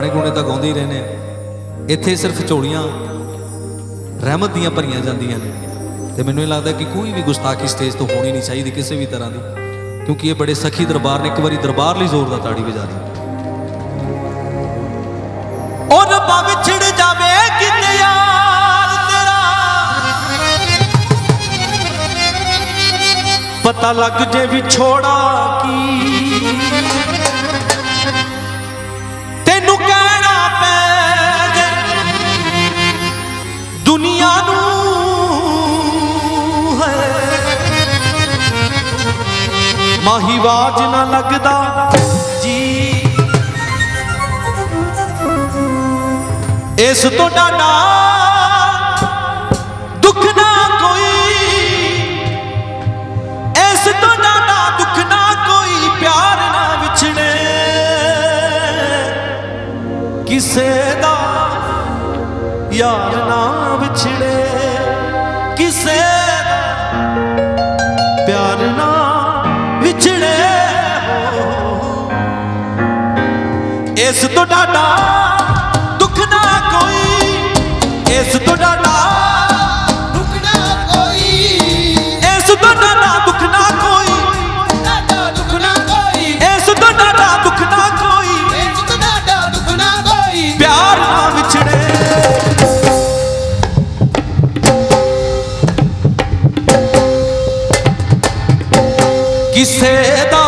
ਗਾਣੇ ਗੁਣੇ ਤਾਂ ਗਾਉਂਦੇ ਹੀ ਰਹੇ ਨੇ। ਇੱਥੇ ਸਿਰਫ ਝੋਲੀਆਂ, ਰਹਿਮਤ ਦੀਆਂ ਭਰੀਆਂ ਜਾਂਦੀਆਂ ਨੇ। ਤੇ ਮੈਨੂੰ ਇਹ ਲੱਗਦਾ ਕਿ ਕੋਈ ਵੀ ਗੁਸਤਾਖੀ ਸਟੇਜ ਤੋਂ ਹੋਣੀ ਨਹੀਂ ਚਾਹੀਦੀ ਕਿਸੇ ਵੀ ਤਰ੍ਹਾਂ ਦੀ, ਕਿਉਂਕਿ ਇਹ ਬੜੇ ਸਖੀ ਦਰਬਾਰ ਨੇ, ਇੱਕ ਵਾਰੀ ਦਰਬਾਰ ਲਈ ਜ਼ੋਰ ਦਾ ਤਾੜੀ ਵਜਾ ਦਿਓ ਉਹ ਰੱਬਾ ਵਿਛੜ ਜਾਵੇ ਕਿਤੇ ਯਾਰ ਤੇਰਾ। ਪਤਾ ਲੱਗ ਜੇ ਵਿਛੋੜਾ ਕੀ ਮਾਹੀ ਬਾਜ ਨਾ ਲੱਗਦਾ। ਜੀ। ਇਸ ਤੋਂ ਡਾਡਾ ਦੁੱਖ ਨਾ ਕੋਈ। ਇਸ ਤੋਂ ਡਾਡਾ ਦੁੱਖ ਨਾ ਕੋਈ, ਪਿਆਰ ਨਾ ਵਿਛੜੇ। ਕਿਸੇ ਦਾ ਯਾਰ ਨਾ ਵਿਛੜੇ। ਇਸ ਤੋਂ ਡਾਡਾ ਦੁੱਖ ਨਾ ਕੋਈ ਇਸ ਤੋਂ ਡਾਡਾ ਦੁੱਖ ਨਾ ਕੋਈ। ਇਸ ਤੋਂ ਡਾਡਾ ਦੁੱਖ ਨਾ ਕੋਈ। ਡਾਡਾ ਦੁੱਖ ਨਾ ਕੋਈ। ਇਸ ਤੋਂ ਡਾਡਾ ਦੁੱਖ ਨਾ ਕੋਈ। ਇਸ ਤੋਂ ਡਾਡਾ ਦੁੱਖ ਨਾ ਕੋਈ। ਪਿਆਰ ਨਾ ਵਿਛੜੇ। ਕਿਸੇ ਦਾ